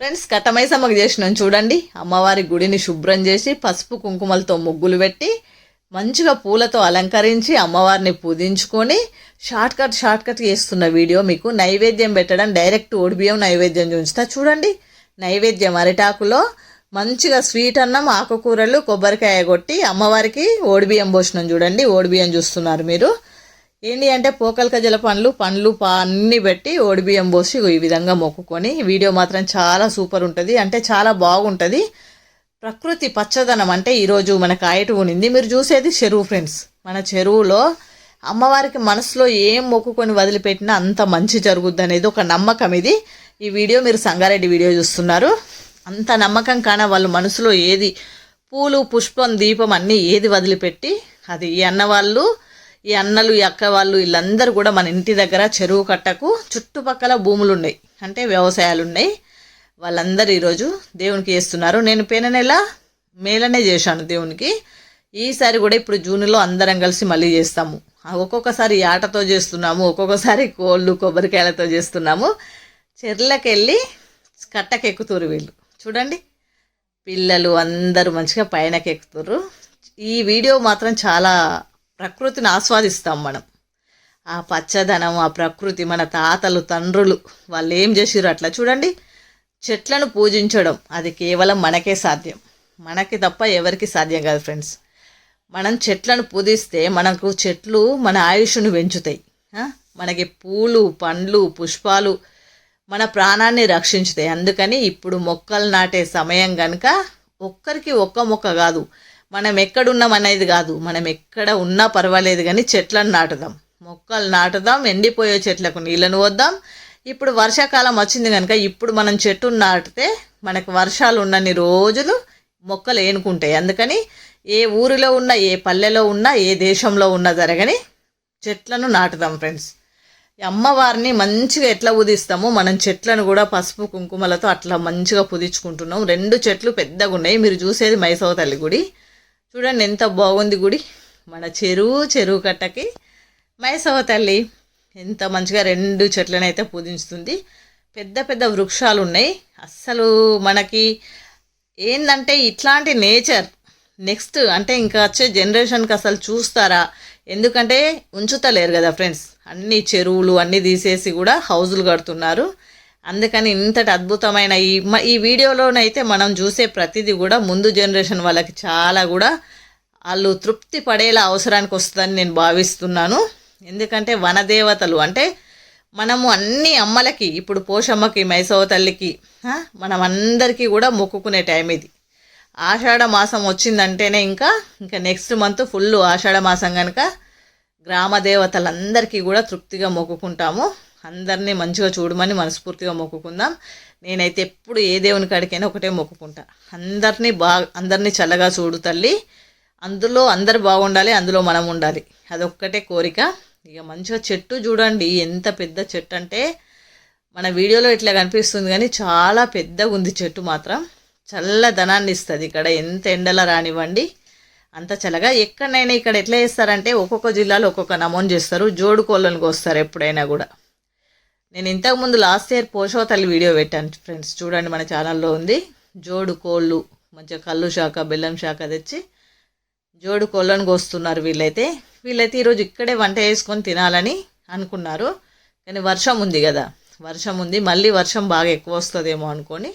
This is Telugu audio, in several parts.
ఫ్రెండ్స్ కట్టమైసమ్మకు చేసినాం చూడండి. అమ్మవారి గుడిని శుభ్రం చేసి పసుపు కుంకుమలతో ముగ్గులు పెట్టి మంచిగా పూలతో అలంకరించి అమ్మవారిని పూజించుకొని షార్ట్ కట్ షార్ట్ కట్ చేస్తున్న వీడియో మీకు నైవేద్యం పెట్టడం డైరెక్ట్ ఓడిబియ్యం నైవేద్యం చూపిస్తా చూడండి. నైవేద్యం అరిటాకులో మంచిగా స్వీట్ అన్నం ఆకుకూరలు కొబ్బరికాయ కొట్టి అమ్మవారికి ఓడిబియ్యం పోసినాం చూడండి. ఓడిబియ్యం చూస్తున్నారు మీరు. ఏంటి అంటే పోకల కజల పండ్లు పండ్లు పా అన్నీ పెట్టి ఓడిబియ్యం పోసి ఈ విధంగా మొక్కుకొని వీడియో మాత్రం చాలా సూపర్ ఉంటుంది. అంటే చాలా బాగుంటుంది. ప్రకృతి పచ్చదనం అంటే ఈరోజు మన కాయటు ఉనింది మీరు చూసేది చెరువు ఫ్రెండ్స్. మన చెరువులో అమ్మవారికి మనసులో ఏం మొక్కుకొని వదిలిపెట్టినా అంత మంచి జరుగుద్ది అనేది ఒక నమ్మకం ఇది. ఈ వీడియో మీరు సంగారెడ్డి వీడియో చూస్తున్నారు. అంత నమ్మకం కాన వాళ్ళు మనసులో ఏది పూలు పుష్పం దీపం అన్నీ ఏది వదిలిపెట్టి అది ఈ అన్న వాళ్ళు ఈ అన్నలు ఈ అక్క వాళ్ళు వీళ్ళందరూ కూడా మన ఇంటి దగ్గర చెరువు కట్టకు చుట్టుపక్కల భూములు ఉన్నాయి అంటే వ్యవసాయాలు ఉన్నాయి వాళ్ళందరూ ఈరోజు దేవునికి చేస్తున్నారు. నేను పోయిన నెల మేలనే చేశాను దేవునికి. ఈసారి కూడా ఇప్పుడు జూన్లో అందరం కలిసి మళ్ళీ చేస్తాము. ఒక్కొక్కసారి ఆటతో చేస్తున్నాము ఒక్కొక్కసారి కోళ్ళు కొబ్బరికాయలతో చేస్తున్నాము. చెర్లకెళ్ళి కట్టకెక్కుతురు వీళ్ళు. చూడండి పిల్లలు అందరూ మంచిగా పైనకెక్కుతురు ఈ వీడియో మాత్రం చాలా ప్రకృతిని ఆస్వాదిస్తాం మనం. ఆ పచ్చదనం ఆ ప్రకృతి మన తాతలు తండ్రులు వాళ్ళు ఏం చేసిర్రు అట్లా చూడండి. చెట్లను పూజించడం అది కేవలం మనకే సాధ్యం. మనకి తప్ప ఎవరికి సాధ్యం కాదు ఫ్రెండ్స్. మనం చెట్లను పూజిస్తే మనకు చెట్లు మన ఆయుష్ను పెంచుతాయి. మనకి పూలు పండ్లు పుష్పాలు మన ప్రాణాన్ని రక్షించుతాయి. అందుకని ఇప్పుడు మొక్కలు నాటే సమయం కనుక ఒక్కరికి ఒక్క మొక్క కాదు. మనం ఎక్కడున్నాం అనేది కాదు. మనం ఎక్కడ ఉన్నా పర్వాలేదు కానీ చెట్లను నాటుదాం. మొక్కలు నాటుదాం ఎండిపోయే చెట్లకు నీళ్ళను వద్దాం. ఇప్పుడు వర్షాకాలం వచ్చింది కనుక ఇప్పుడు మనం చెట్టును నాటితే మనకు వర్షాలు ఉన్నన్ని రోజులు మొక్కలు ఏనుకుంటాయి. అందుకని ఏ ఊరిలో ఉన్నా ఏ పల్లెలో ఉన్నా ఏ దేశంలో ఉన్నా జరగని చెట్లను నాటుదాం ఫ్రెండ్స్. అమ్మవారిని మంచిగా ఎట్లా ఉదిస్తామో మనం చెట్లను కూడా పసుపు కుంకుమలతో అట్లా మంచిగా పుదించుకుంటున్నాం రెండు చెట్లు పెద్దగా ఉన్నాయి మీరు చూసేది మైసవ తల్లి గుడి. చూడండి ఎంత బాగుంది గుడి. మన చెరువు చెరువు కట్టకి. మైసవ తల్లి ఎంత మంచిగా రెండు చెట్లను అయితే పూజించుతుంది. పెద్ద పెద్ద వృక్షాలు ఉన్నాయి అస్సలు మనకి ఏంటంటే ఇట్లాంటి నేచర్. నెక్స్ట్ అంటే ఇంకా వచ్చే జనరేషన్కి అసలు చూస్తారా? ఎందుకంటే ఉంచుతలేరు కదా ఫ్రెండ్స్. అన్ని చెరువులు అన్నీ తీసేసి కూడా హౌజులు కడుతున్నారు. అందుకని ఇంతటి అద్భుతమైన ఈ మ- ఈ వీడియోలోనైతే మనం చూసే ప్రతిదీ కూడా ముందు జనరేషన్ వాళ్ళకి చాలా కూడా వాళ్ళు తృప్తి పడేలా అవసరానికి వస్తుందని నేను భావిస్తున్నాను. ఎందుకంటే వనదేవతలు అంటే మనము అన్ని అమ్మలకి ఇప్పుడు పోషమ్మకి మైసవ తల్లికి మనం అందరికీ కూడా మొక్కుకునే టైం ఇది. ఆషాఢ మాసం వచ్చిందంటేనే ఇంకా ఇంకా నెక్స్ట్ మంత్ ఫుల్ ఆషాఢ మాసం కనుక గ్రామ దేవతలందరికీ కూడా తృప్తిగా మొక్కుకుంటాము. అందరినీ మంచిగా చూడమని మనస్ఫూర్తిగా మొక్కుకుందాం. నేనైతే ఎప్పుడు ఏ దేవుని కాడికైనా ఒకటే మొక్కుకుంటా. అందరినీ బాగా అందరినీ చల్లగా చూడు తల్లి. అందులో అందరు బాగుండాలి అందులో మనం ఉండాలి. అదొక్కటే కోరిక. ఇక మంచిగా చెట్టు చూడండి ఎంత పెద్ద చెట్టు అంటే మన వీడియోలో ఇట్లా కనిపిస్తుంది కానీ చాలా పెద్దగా ఉంది చెట్టు మాత్రం. చల్లదనాన్ని ఇస్తుంది ఇక్కడ. ఎంత ఎండల రానివ్వండి. అంత చల్లగా. ఎక్కడైనా ఇక్కడ ఎట్లా చేస్తారంటే ఒక్కొక్క జిల్లాలో ఒక్కొక్క నమోదు చేస్తారు. జోడు కోళ్ళను కోస్తారు ఎప్పుడైనా కూడా. నేను ఇంతకుముందు లాస్ట్ ఇయర్ పోషవతల్లి వీడియో పెట్టాను ఫ్రెండ్స్ చూడండి మన ఛానల్లో ఉంది. జోడు కోళ్ళు మంచిగా కళ్ళు శాఖ బెల్లం శాఖ తెచ్చి జోడు కోళ్ళను కోస్తున్నారు వీళ్ళైతే. వీళ్ళైతే ఈరోజు ఇక్కడే వంట చేసుకొని తినాలని అనుకున్నారు. కానీ వర్షం ఉంది కదా. వర్షం ఉంది. మళ్ళీ వర్షం బాగా ఎక్కువ వస్తుందేమో అనుకొని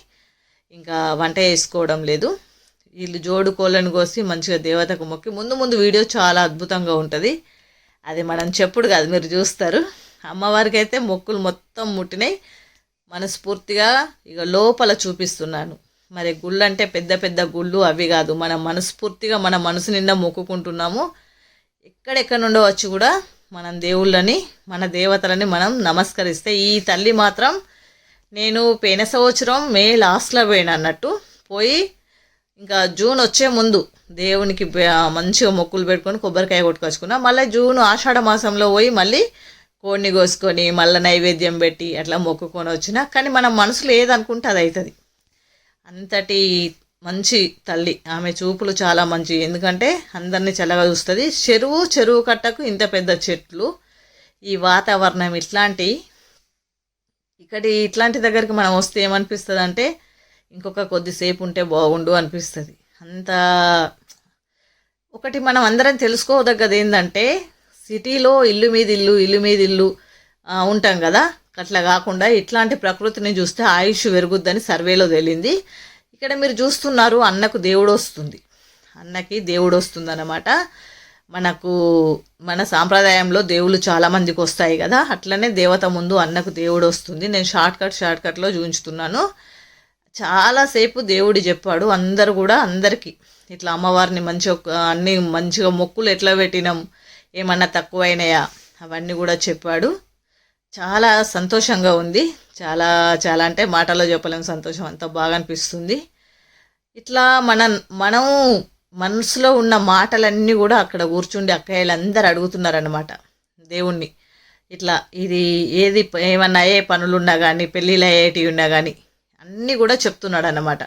ఇంకా వంట చేసుకోవడం లేదు. వీళ్ళు జోడు కోళ్ళను కోసి మంచిగా దేవతకు మొక్కి ముందు ముందు వీడియో చాలా అద్భుతంగా ఉంటుంది. అది మనం చెప్పుడు కాదు మీరు చూస్తారు. అమ్మవారికి అయితే మొక్కులు మొత్తం ముట్టినాయి. మనస్ఫూర్తిగా ఇక లోపల చూపిస్తున్నాను. మరి గుళ్ళు అంటే పెద్ద పెద్ద గుళ్ళు అవి కాదు. మనం మనస్ఫూర్తిగా మన మనసు నిండా మొక్కుకుంటున్నాము. ఎక్కడెక్కడ నుండో వచ్చి కూడా మనం దేవుళ్ళని మన దేవతలని మనం నమస్కరిస్తే ఈ తల్లి మాత్రం నేను పోయిన సంవత్సరం మే లాస్ట్లో పోయిన అన్నట్టు. పోయి ఇంకా జూన్ వచ్చే ముందు దేవునికి మంచిగా మొక్కులు పెట్టుకొని కొబ్బరికాయ కొట్టుకొచ్చుకున్నా. మళ్ళీ జూన్ ఆషాఢ మాసంలో పోయి మళ్ళీ కోడిని కోసుకొని మళ్ళీ నైవేద్యం పెట్టి అట్లా మొక్కుకొని వచ్చిన కానీ మన మనసులో ఏదనుకుంటే అది అవుతుంది అంతటి మంచి తల్లి ఆమె చూపులు చాలా మంచి ఎందుకంటే అందరినీ చల్లగా చూస్తుంది. చెరువు చెరువు కట్టకు ఇంత పెద్ద చెట్లు ఈ వాతావరణం ఇట్లాంటి ఇక్కడి ఇట్లాంటి దగ్గరికి మనం వస్తే ఏమనిపిస్తుంది అంటే ఇంకొక కొద్దిసేపు ఉంటే బాగుండు అనిపిస్తుంది. అంత ఒకటి మనం అందరం తెలుసుకోదగ్గది ఏంటంటే సిటీలో ఇల్లు మీద ఇల్లు ఇల్లు మీద ఇల్లు ఉంటాం కదా. అట్లా కాకుండా ఇట్లాంటి ప్రకృతిని చూస్తే ఆయుష్ పెరుగుద్దని సర్వేలో తేలింది. ఇక్కడ మీరు చూస్తున్నారు అన్నకు దేవుడు వస్తుంది. అన్నకి దేవుడు వస్తుంది అన్నమాట మనకు మన సాంప్రదాయంలో దేవుళ్ళు చాలా మందికి వస్తాయి కదా. అట్లనే దేవత ముందు అన్నకు దేవుడు వస్తుంది. నేను షార్ట్ కట్ షార్ట్ కట్లో చూపించుతున్నాను. చాలాసేపు దేవుడు చెప్పాడు. అందరు కూడా అందరికీ. ఇట్లా అమ్మవారిని మంచిగా అన్ని మంచిగా మొక్కులు ఎట్లా పెట్టినాం? ఏమన్నా తక్కువైనాయా? అవన్నీ కూడా చెప్పాడు. చాలా సంతోషంగా ఉంది. చాలా చాలా అంటే మాటల్లో చెప్పలేం సంతోషం. అంత బాగా అనిపిస్తుంది. ఇట్లా మన మనం మనసులో ఉన్న మాటలన్నీ కూడా అక్కడ కూర్చుండి అక్కయ్యలందరూ అడుగుతున్నారనమాట దేవుణ్ణి. ఇట్లా ఇది ఏది ఏమన్నా ఏ పనులున్నా కానీ పెళ్ళిళ్ళు అయ్యేటివి ఉన్నా కానీ అన్నీ కూడా చెప్తున్నాడు అన్నమాట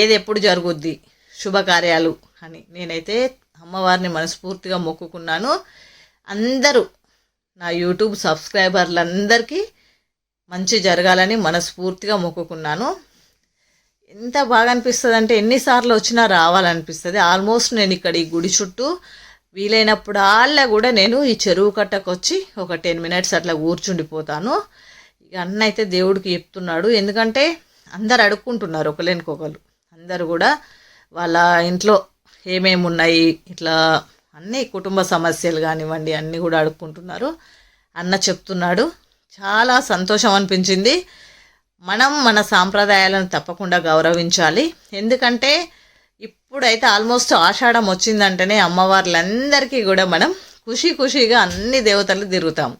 ఏది ఎప్పుడు జరుగుద్ది? శుభకార్యాలు అని నేనైతే అమ్మవారిని మనస్ఫూర్తిగా మొక్కుకున్నాను. అందరూ నా యూట్యూబ్ సబ్స్క్రైబర్లందరికీ మంచి జరగాలని మనస్ఫూర్తిగా మొక్కుకున్నాను. ఎంత బాగా అనిపిస్తుంది అంటే ఎన్నిసార్లు వచ్చినా రావాలనిపిస్తుంది. ఆల్మోస్ట్ నేను ఇక్కడ ఈ గుడి చుట్టూ వీలైనప్పుడు ఆళ్ళ కూడా నేను ఈ చెరువు కట్టకు వచ్చి ఒక టెన్ మినిట్స్ అట్లా కూర్చుండిపోతాను. ఇక అన్న అయితే దేవుడికి చెప్తున్నాడు. ఎందుకంటే అందరు అడుక్కుంటున్నారు ఒకలేనికొకరు అందరు కూడా వాళ్ళ ఇంట్లో ఏమేమి ఉన్నాయి ఇట్లా అన్నీ కుటుంబ సమస్యలు కానివ్వండి అన్నీ కూడా అడుక్కుంటున్నారు. అన్న చెప్తున్నాడు. చాలా సంతోషం అనిపించింది. మనం మన సాంప్రదాయాలను తప్పకుండా గౌరవించాలి. ఎందుకంటే ఇప్పుడైతే ఆల్మోస్ట్ ఆషాఢం వచ్చిందంటేనే అమ్మవార్లందరికీ కూడా మనం ఖుషి ఖుషిగా అన్ని దేవతలు తిరుగుతాము.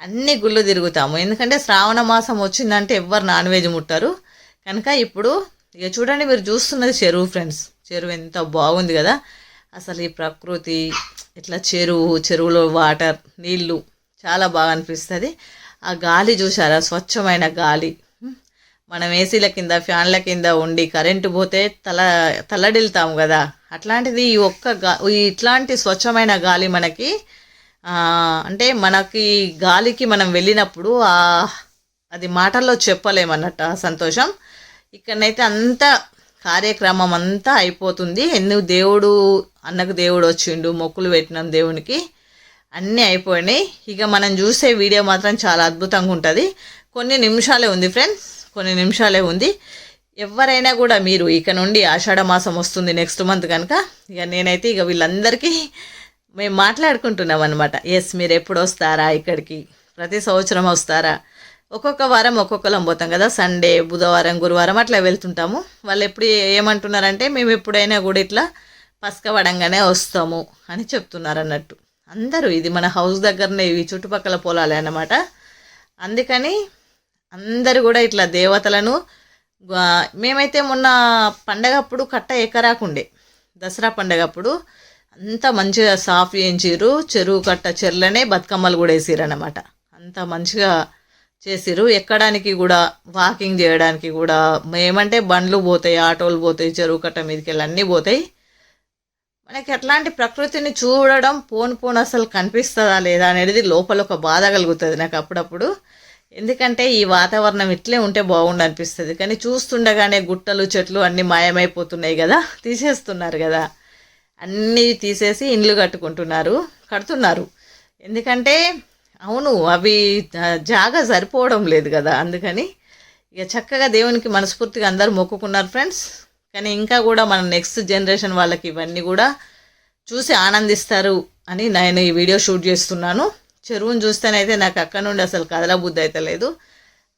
అన్ని గుళ్ళు తిరుగుతాము. ఎందుకంటే శ్రావణ మాసం వచ్చిందంటే ఎవ్వరు నాన్ వెజ్ ముట్టారు. కనుక ఇప్పుడు ఇక చూడండి మీరు చూస్తున్నది చెరువు ఫ్రెండ్స్. చెరువు ఎంత బాగుంది కదా. అసలు ఈ ప్రకృతి ఇట్లా చెరువు చెరువులో వాటర్ నీళ్ళు చాలా బాగా అనిపిస్తుంది. ఆ గాలి చూసారా స్వచ్ఛమైన గాలి. మనం ఏసీల కింద ఫ్యాన్ల కింద ఉండి కరెంటు పోతే తల తల్లడిల్తాము కదా. అట్లాంటిది ఈ ఒక్క గా ఈ ఇట్లాంటి స్వచ్ఛమైన గాలి మనకి అంటే మనకి గాలికి మనం వెళ్ళినప్పుడు అది మాటల్లో చెప్పలేమన్నట్టు ఆ సంతోషం. ఇక్కడనైతే అంత కార్యక్రమం అంతా అయిపోతుంది. ఎందుకు దేవుడు అన్నకు దేవుడు వచ్చిండు మొక్కులు పెట్టినాం దేవునికి. అన్నీ అయిపోయినాయి. ఇక మనం చూసే వీడియో మాత్రం చాలా అద్భుతంగా ఉంటుంది. కొన్ని నిమిషాలే ఉంది ఫ్రెండ్స్ కొన్ని నిమిషాలే ఉంది. ఎవరైనా కూడా మీరు ఇక నుండి ఆషాఢ మాసం వస్తుంది నెక్స్ట్ మంత్ కనుక ఇక నేనైతే ఇక వీళ్ళందరికీ మేము మాట్లాడుకుంటున్నాం అనమాట ఎస్ మీరు ఎప్పుడు వస్తారా ఇక్కడికి? ప్రతి సంవత్సరం వస్తారా? ఒక్కొక్క వారం ఒక్కొక్కలం పోతాం కదా సండే బుధవారం గురువారం అట్లా వెళ్తుంటాము. వాళ్ళు ఎప్పుడు ఏమంటున్నారంటే మేము ఎప్పుడైనా కూడా ఇట్లా పసక పడంగానే వస్తాము అని చెప్తున్నారు అన్నట్టు అందరూ ఇది మన హౌస్ దగ్గరనే ఇవి చుట్టుపక్కల పొలాలే అన్నమాట. అందుకని అందరూ కూడా ఇట్లా దేవతలను మేమైతే మొన్న పండగప్పుడు కట్ట ఎకరాకుండే. దసరా పండగప్పుడు అంత మంచిగా సాఫ్ చేయించారు చెరువు కట్ట చెర్లనే బతుకమ్మలు కూడా వేసారు అనమాట అంత మంచిగా చేసిరు ఎక్కడానికి కూడా వాకింగ్ చేయడానికి కూడా. ఏమంటే బండ్లు పోతాయి ఆటోలు పోతాయి చెరువు కట్ట మీదకి వెళ్ళి అన్నీ పోతాయి. మనకి అట్లాంటి ప్రకృతిని చూడడం పోను పోను అసలు కనిపిస్తుందా లేదా అనేది లోపల ఒక బాధ కలుగుతుంది నాకు అప్పుడప్పుడు. ఎందుకంటే ఈ వాతావరణం ఇట్లే ఉంటే బాగుండు అనిపిస్తుంది కానీ చూస్తుండగానే గుట్టలు చెట్లు అన్నీ మాయమైపోతున్నాయి కదా తీసేస్తున్నారు కదా. అన్నీ తీసేసి ఇండ్లు కట్టుకుంటున్నారు కడుతున్నారు. ఎందుకంటే అవును అవి జాగా సరిపోవడం లేదు కదా అందుకని ఇక చక్కగా దేవునికి మనస్ఫూర్తిగా అందరూ మొక్కుకున్నారు ఫ్రెండ్స్. కానీ ఇంకా కూడా మన నెక్స్ట్ జనరేషన్ వాళ్ళకి ఇవన్నీ కూడా చూసి ఆనందిస్తారు అని నేను ఈ వీడియో షూట్ చేస్తున్నాను. చెరువును చూస్తేనైతే నాకు అక్కడ నుండి అసలు కదలబుద్ధి అయితే లేదు.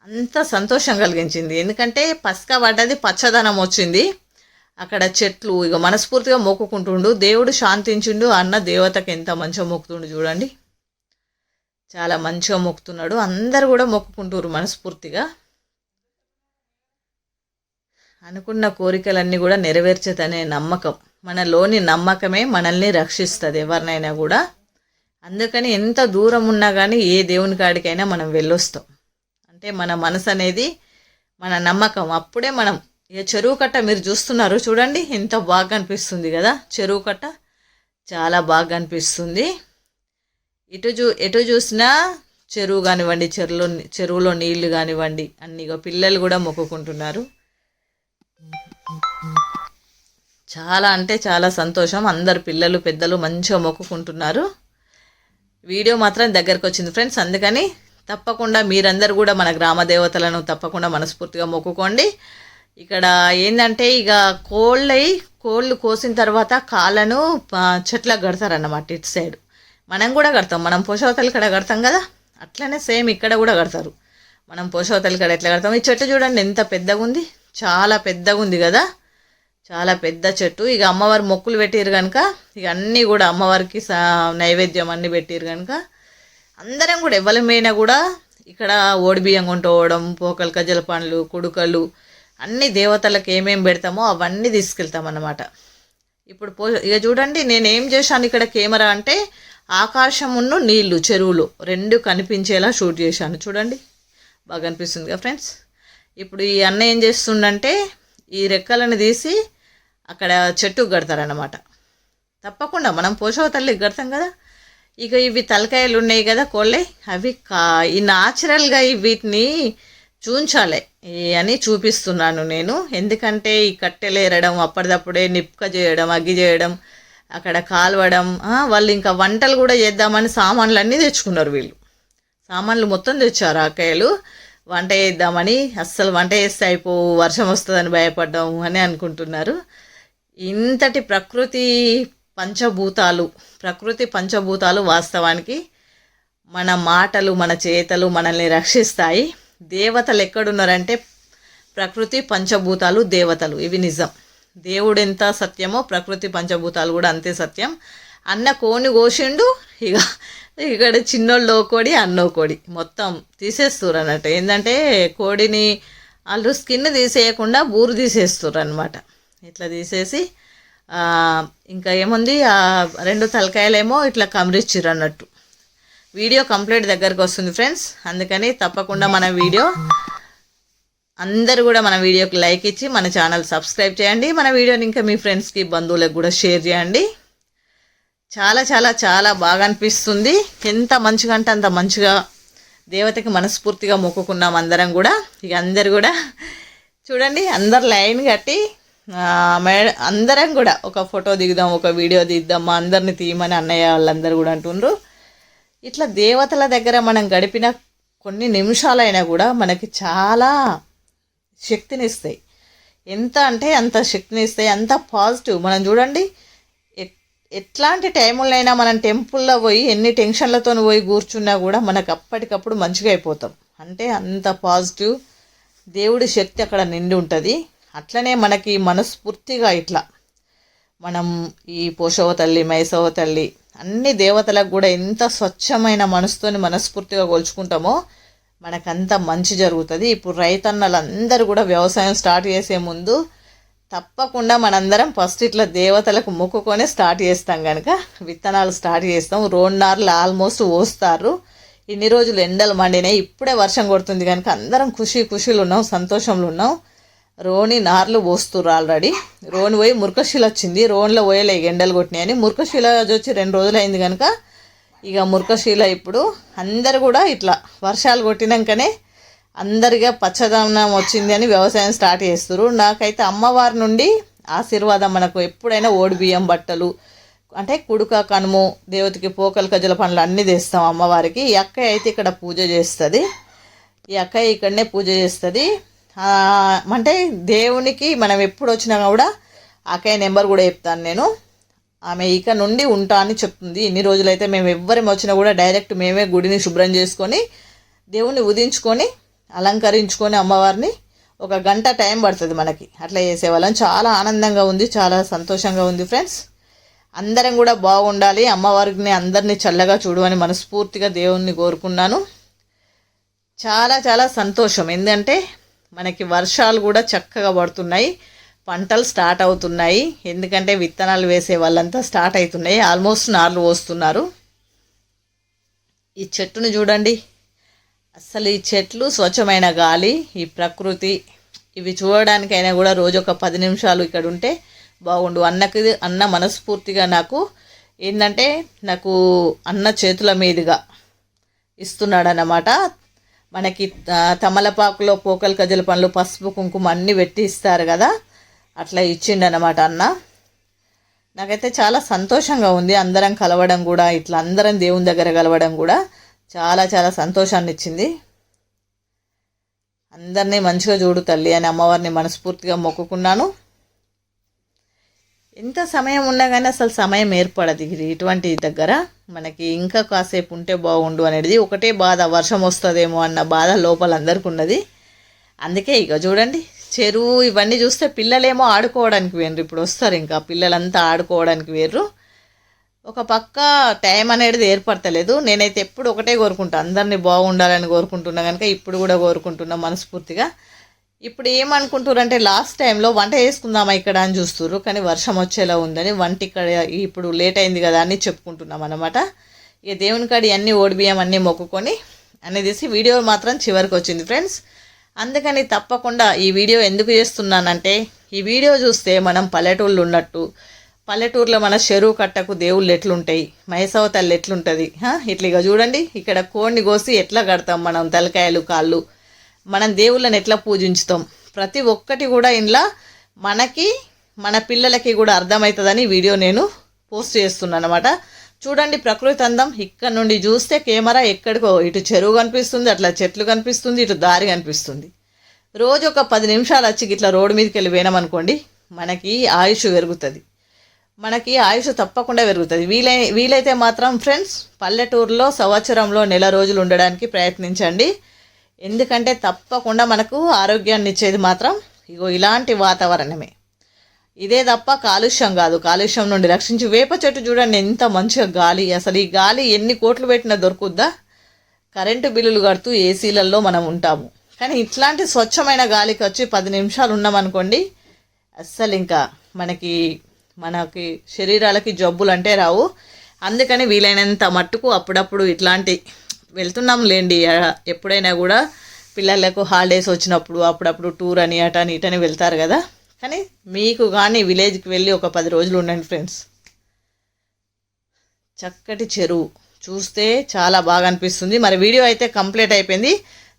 అంత సంతోషం కలిగించింది. ఎందుకంటే పసక పడ్డది పచ్చదనం వచ్చింది. అక్కడ చెట్లు ఇక మనస్ఫూర్తిగా మొక్కుకుంటుండు. దేవుడు శాంతించిండు. అన్న దేవతకి ఎంత మంచిగా మొక్కుతుండు చూడండి. చాలా మంచిగా మొక్కుతున్నాడు. అందరు కూడా మొక్కుకుంటారు మనస్ఫూర్తిగా. అనుకున్న కోరికలన్నీ కూడా నెరవేర్చదనే నమ్మకం. మనలోని నమ్మకమే మనల్ని రక్షిస్తుంది ఎవరినైనా కూడా. అందుకని ఎంత దూరం ఉన్నా కానీ ఏ దేవుని కాడికైనా మనం వెళ్ళొస్తాం. అంటే మన మనసు అనేది మన నమ్మకం. అప్పుడే మనం ఇక చెరువు కట్ట మీరు చూస్తున్నారు చూడండి ఎంత బాగా అనిపిస్తుంది కదా. చెరువు కట్ట చాలా బాగా అనిపిస్తుంది. ఇటు చూ ఎటు చూసినా చెరువు కానివ్వండి చెరువులో చెరువులో నీళ్ళు కానివ్వండి అన్ని పిల్లలు కూడా మొక్కుకుంటున్నారు. చాలా అంటే చాలా సంతోషం. అందరు పిల్లలు పెద్దలు మంచిగా మొక్కుకుంటున్నారు. వీడియో మాత్రం దగ్గరకు వచ్చింది ఫ్రెండ్స్. అందుకని తప్పకుండా మీరందరూ కూడా మన గ్రామ దేవతలను తప్పకుండా మనస్ఫూర్తిగా మొక్కుకోండి. ఇక్కడ ఏంటంటే ఇక కోళ్ళై కోళ్ళు కోసిన తర్వాత కాళ్ళను చెట్లకు కడతారన్నమాట ఇటు సైడ్. మనం కూడా కడతాం. మనం పోషవతలు కడ కడతాం కదా? అట్లనే సేమ్ ఇక్కడ కూడా కడతారు. మనం పోషవతలు కడ ఎట్లా కడతాం? ఈ చెట్టు చూడండి ఎంత పెద్దగా ఉంది చాలా పెద్దగా ఉంది కదా? చాలా పెద్ద చెట్టు. ఇక అమ్మవారు మొక్కులు పెట్టారు కనుక ఇక అన్నీ కూడా అమ్మవారికి సా నైవేద్యం అన్నీ పెట్టారు కనుక అందరం కూడా ఎవరిమైనా కూడా ఇక్కడ ఓడి బియ్యం కొంటోవడం పోకలు కజ్జల పండ్లు కుడుకలు అన్ని దేవతలకు ఏమేమి పెడతామో అవన్నీ తీసుకెళ్తాం అన్నమాట ఇప్పుడు పో ఇక చూడండి నేను ఏం చేశాను ఇక్కడ కెమెరా అంటే ఆకాశమును నీళ్ళు చెరువులు రెండు కనిపించేలా షూట్ చేశాను. చూడండి. బాగా అనిపిస్తుంది కదా ఫ్రెండ్స్? ఇప్పుడు ఈ అన్న ఏం చేస్తుండంటే ఈ రెక్కలను తీసి అక్కడ చెట్టుకు కడతారన్నమాట. తప్పకుండా మనం పోషవ తల్లికి కడతాం కదా. ఇక ఇవి తలకాయలు ఉన్నాయి కదా కోళ్ళే అవి కా ఈ న్యాచురల్గా వీటిని చూంచాలి. అని చూపిస్తున్నాను నేను. ఎందుకంటే ఈ కట్టెలు ఏరడం అప్పటిదప్పుడే నిప్పుక చేయడం అగ్గి చేయడం అక్కడ కాలవడం వాళ్ళు ఇంకా వంటలు కూడా చేద్దామని సామాన్లు అన్నీ తెచ్చుకున్నారు వీళ్ళు. సామాన్లు మొత్తం తెచ్చారు ఆకాయలు వంట చేద్దామని అస్సలు వంట చేస్తే అయిపో వర్షం వస్తుందని భయపడ్డాము అని అనుకుంటున్నారు. ఇంతటి ప్రకృతి పంచభూతాలు ప్రకృతి పంచభూతాలు వాస్తవానికి మన మాటలు మన చేతలు మనల్ని రక్షిస్తాయి. దేవతలు ఎక్కడున్నారంటే ప్రకృతి పంచభూతాలు దేవతలు. ఇవి నిజం. దేవుడు ఎంత సత్యమో ప్రకృతి పంచభూతాలు కూడా అంతే సత్యం. అన్న కోని కోసిండు ఇక ఇక్కడ చిన్నోళ్ళు కోడి అన్నో కోడి. మొత్తం తీసేస్తారు అన్నట్టు ఏంటంటే కోడిని వాళ్ళు స్కిన్ తీసేయకుండా బూరు తీసేస్తారు అనమాట ఇట్లా తీసేసి ఇంకా ఏముంది ఆ రెండు తలకాయలేమో ఇట్లా కమరిచ్చిర్రు అన్నట్టు వీడియో కంప్లీట్ దగ్గరకు వస్తుంది ఫ్రెండ్స్. అందుకని తప్పకుండా మన వీడియో అందరూ కూడా మన వీడియోకి లైక్ ఇచ్చి మన ఛానల్ సబ్స్క్రైబ్ చేయండి. మన వీడియోని ఇంకా మీ ఫ్రెండ్స్కి బంధువులకు కూడా షేర్ చేయండి. చాలా చాలా చాలా బాగా అనిపిస్తుంది. ఎంత మంచిగా అంటే అంత మంచిగా దేవతకి మనస్ఫూర్తిగా మొక్కుకున్నాం అందరం కూడా. ఇక అందరు కూడా చూడండి అందరు లైన్ కట్టి మేడ అందరం కూడా ఒక ఫోటో దిగుదాం ఒక వీడియో దిద్దాం మా అందరిని తీయమని అన్నయ్య వాళ్ళందరూ కూడా అంటుండ్రు. ఇట్లా దేవతల దగ్గర మనం గడిపిన కొన్ని నిమిషాలైనా కూడా మనకి చాలా శక్తినిస్తాయి. ఎంత అంటే అంత శక్తినిస్తాయి అంత పాజిటివ్. మనం చూడండి ఎట్- ఎట్లాంటి టైములైనా మనం టెంపుల్లో పోయి ఎన్ని టెన్షన్లతో పోయి కూర్చున్నా కూడా మనకు అప్పటికప్పుడు మంచిగా అయిపోతాం. అంటే అంత పాజిటివ్ దేవుడి శక్తి అక్కడ నిండి ఉంటుంది. అట్లనే మనకి మనస్ఫూర్తిగా ఇట్లా మనం ఈ పోషవ తల్లి మైసవ తల్లి అన్ని దేవతలకు కూడా ఎంత స్వచ్ఛమైన మనసుతోని మనస్ఫూర్తిగా కొలుచుకుంటామో మనకంత మంచి జరుగుతుంది. ఇప్పుడు రైతన్నలందరూ కూడా వ్యవసాయం స్టార్ట్ చేసే ముందు తప్పకుండా మనందరం ఫస్ట్ ఇట్లా దేవతలకు మొక్కుకొని స్టార్ట్ చేస్తాం కనుక విత్తనాలు స్టార్ట్ చేస్తాం. రోడ్నార్లు ఆల్మోస్ట్ పోస్తారు ఇన్ని రోజులు ఎండలు మండినాయి. ఇప్పుడే వర్షం కొడుతుంది కనుక అందరం ఖుషి ఖుషీలు ఉన్నాం సంతోషంలో ఉన్నాం. రోని నార్లు పోస్తుర్రు ఆల్రెడీ. రోని పోయి మురకశిల వచ్చింది. రోన్లో పోయలే ఎండలు కొట్టినాయని. మురకశిల వచ్చి రెండు రోజులు అయింది కనుక ఇక మురకశిల ఇప్పుడు అందరు కూడా ఇట్లా వర్షాలు కొట్టినాకనే అందరిగా పచ్చదనం వచ్చింది అని వ్యవసాయం స్టార్ట్ చేస్తారు నాకైతే అమ్మవారి నుండి ఆశీర్వాదం మనకు ఎప్పుడైనా ఓడి బియ్యం బట్టలు అంటే కుడుక కనుము దేవతకి పోకలు కజల పనులు అన్నీ తెస్తాం అమ్మవారికి. ఈ అక్కయ్య అయితే ఇక్కడ పూజ చేస్తుంది. ఈ అక్కయ్య ఇక్కడనే పూజ చేస్తుంది. అంటే దేవునికి మనం ఎప్పుడు వచ్చినా కూడా అక్కయ్య నెంబర్ కూడా చెప్తాను నేను. ఆమె ఇక నుండి ఉంటా అని చెప్తుంది. ఇన్ని రోజులైతే మేము ఎవ్వరం వచ్చినా కూడా డైరెక్ట్ మేమే గుడిని శుభ్రం చేసుకొని దేవుణ్ణి ఉదించుకొని అలంకరించుకొని అమ్మవారిని ఒక గంట టైం పడుతుంది మనకి. అట్లా చేసేవాళ్ళం చాలా ఆనందంగా ఉంది చాలా సంతోషంగా ఉంది ఫ్రెండ్స్. అందరం కూడా బాగుండాలి. అమ్మవారిని అందరినీ చల్లగా చూడమని మనస్ఫూర్తిగా దేవుణ్ణి కోరుకున్నాను. చాలా చాలా సంతోషం. ఎందుకంటే మనకి వర్షాలు కూడా చక్కగా పడుతున్నాయి. పంటలు స్టార్ట్ అవుతున్నాయి. ఎందుకంటే విత్తనాలు వేసే వాళ్ళంతా స్టార్ట్ అవుతున్నాయి. ఆల్మోస్ట్ నార్లు పోస్తున్నారు. ఈ చెట్టును చూడండి. అసలు ఈ చెట్లు స్వచ్ఛమైన గాలి ఈ ప్రకృతి ఇవి చూడడానికైనా కూడా రోజు ఒక పది నిమిషాలు ఇక్కడ ఉంటే బాగుండు. అన్నకి అన్న మనస్ఫూర్తిగా నాకు ఏంటంటే నాకు అన్న చేతుల మీదుగా ఇస్తున్నాడన్నమాట. మనకి తమలపాకులో పోకలు కజల పండ్లు పసుపు కుంకుమ అన్నీ పెట్టి ఇస్తారు కదా. అట్లా ఇచ్చిండనమాట అన్న. నాకైతే చాలా సంతోషంగా ఉంది అందరం కలవడం కూడా ఇట్లా అందరం దేవుని దగ్గర కలవడం కూడా. చాలా చాలా సంతోషాన్ని ఇచ్చింది. అందరినీ మంచిగా చూడు తల్లి అని అమ్మవారిని మనస్ఫూర్తిగా మొక్కుకున్నాను. ఎంత సమయం ఉన్నా కానీ అసలు సమయం ఏర్పడదు ఇది ఇటువంటి దగ్గర. మనకి ఇంకా కాసేపు ఉంటే బాగుండు అనేది ఒకటే బాధ వర్షం వస్తుందేమో అన్న బాధ లోపల అందరికి ఉన్నది అందుకే ఇక చూడండి చెరువు ఇవన్నీ చూస్తే పిల్లలేమో ఆడుకోవడానికి వేరు ఇప్పుడు వస్తారు ఇంకా. పిల్లలంతా ఆడుకోవడానికి వేరు ఒక పక్క టైం అనేది ఏర్పడతలేదు. నేనైతే ఎప్పుడు ఒకటే కోరుకుంటా. అందరినీ బాగుండాలని కోరుకుంటున్నా కనుక ఇప్పుడు కూడా కోరుకుంటున్నా మనస్ఫూర్తిగా. ఇప్పుడు ఏమనుకుంటారంటే లాస్ట్ టైంలో వంట చేసుకుందామా ఇక్కడ అని చూస్తున్నారు కానీ వర్షం వచ్చేలా ఉందని వంట ఇక్కడ ఇప్పుడు లేట్ అయింది కదా అని చెప్పుకుంటున్నాం అనమాట ఇక దేవుని కాడి అన్ని ఓడిబియ్యం అన్నీ మొక్కుకొని అన్నీ తీసి వీడియో మాత్రం చివరికి వచ్చింది. ఫ్రెండ్స్ అందుకని తప్పకుండా ఈ వీడియో ఎందుకు చేస్తున్నానంటే ఈ వీడియో చూస్తే మనం పల్లెటూళ్ళు ఉన్నట్టు పల్లెటూరులో మన చెరువు కట్టకు దేవుళ్ళు ఎట్లుంటాయి మైసవ తల్లి ఎట్లుంటుంది ఇట్లా ఇక చూడండి ఇక్కడ కోడిని కోసి ఎట్లా కడతాం మనం తలకాయలు కాళ్ళు? మనం దేవుళ్ళని ఎట్లా పూజించుతాం? ప్రతి ఒక్కటి కూడా ఇంట్లో మనకి మన పిల్లలకి కూడా అర్థమవుతుందని వీడియో నేను పోస్ట్ చేస్తున్నాను అనమాట చూడండి ప్రకృతి అందం. ఇక్కడ నుండి చూస్తే కెమెరా ఎక్కడికో ఇటు చెరువు కనిపిస్తుంది అట్లా చెట్లు కనిపిస్తుంది ఇటు దారి కనిపిస్తుంది. రోజు ఒక పది నిమిషాలు వచ్చి ఇట్లా రోడ్డు మీదకి వెళ్ళి పోయినామనుకోండి మనకి ఆయుష్ పెరుగుతుంది. మనకి ఆయుష్ తప్పకుండా పెరుగుతుంది. వీలై వీలైతే మాత్రం ఫ్రెండ్స్ పల్లెటూరులో సంవత్సరంలో నెల రోజులు ఉండడానికి ప్రయత్నించండి. ఎందుకంటే తప్పకుండా మనకు ఆరోగ్యాన్ని ఇచ్చేది మాత్రం ఇగో ఇలాంటి వాతావరణమే. ఇదే తప్ప కాలుష్యం కాదు. కాలుష్యం నుండి రక్షించి వేప చెట్టు చూడండి ఎంత మంచిగా గాలి. అసలు ఈ గాలి ఎన్ని కోట్లు పెట్టినా దొరుకుద్దా? కరెంటు బిల్లులు కడుతూ ఏసీలలో మనం ఉంటాము. కానీ ఇట్లాంటి స్వచ్ఛమైన గాలికి వచ్చి పది నిమిషాలు ఉన్నామనుకోండి అస్సలు ఇంకా మనకి మనకి శరీరాలకి జబ్బులు అంటే రావు. అందుకని వీలైనంత మట్టుకు అప్పుడప్పుడు ఇట్లాంటి వెళ్తున్నాం లేండి. ఎప్పుడైనా కూడా పిల్లలకు హాలిడేస్ వచ్చినప్పుడు అప్పుడప్పుడు టూర్ అని అటని ఇటని వెళ్తారు కదా. కానీ మీకు కానీ విలేజ్కి వెళ్ళి ఒక పది రోజులు ఉండండి ఫ్రెండ్స్. చక్కటి చెరువు. చూస్తే చాలా బాగా అనిపిస్తుంది. మరి వీడియో అయితే కంప్లీట్ అయిపోయింది.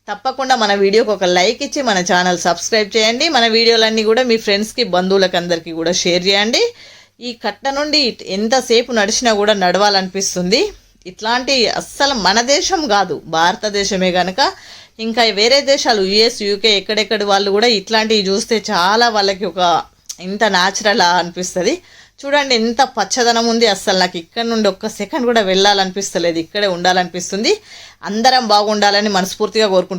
తప్పకుండా మన వీడియోకి ఒక లైక్ ఇచ్చి మన ఛానల్ సబ్స్క్రైబ్ చేయండి. మన వీడియోలన్నీ కూడా మీ ఫ్రెండ్స్కి బంధువులకి అందరికీ కూడా షేర్ చేయండి. ఈ కట్ట నుండి ఎంతసేపు నడిచినా కూడా నడవాలనిపిస్తుంది. ఇట్లాంటి అస్సలు మన దేశం కాదు భారతదేశమే కనుక ఇంకా వేరే దేశాలు యుఎస్ యూకే ఎక్కడెక్కడ వాళ్ళు కూడా ఇట్లాంటివి చూస్తే చాలా వాళ్ళకి ఒక ఇంత న్యాచురల్ అనిపిస్తుంది. చూడండి ఎంత పచ్చదనం ఉంది అస్సలు నాకు ఇక్కడ నుండి ఒక్క సెకండ్ కూడా వెళ్ళాలనిపిస్తలేదు. ఇక్కడే ఉండాలనిపిస్తుంది. అందరం బాగుండాలని మనస్ఫూర్తిగా కోరుకుంటున్నాను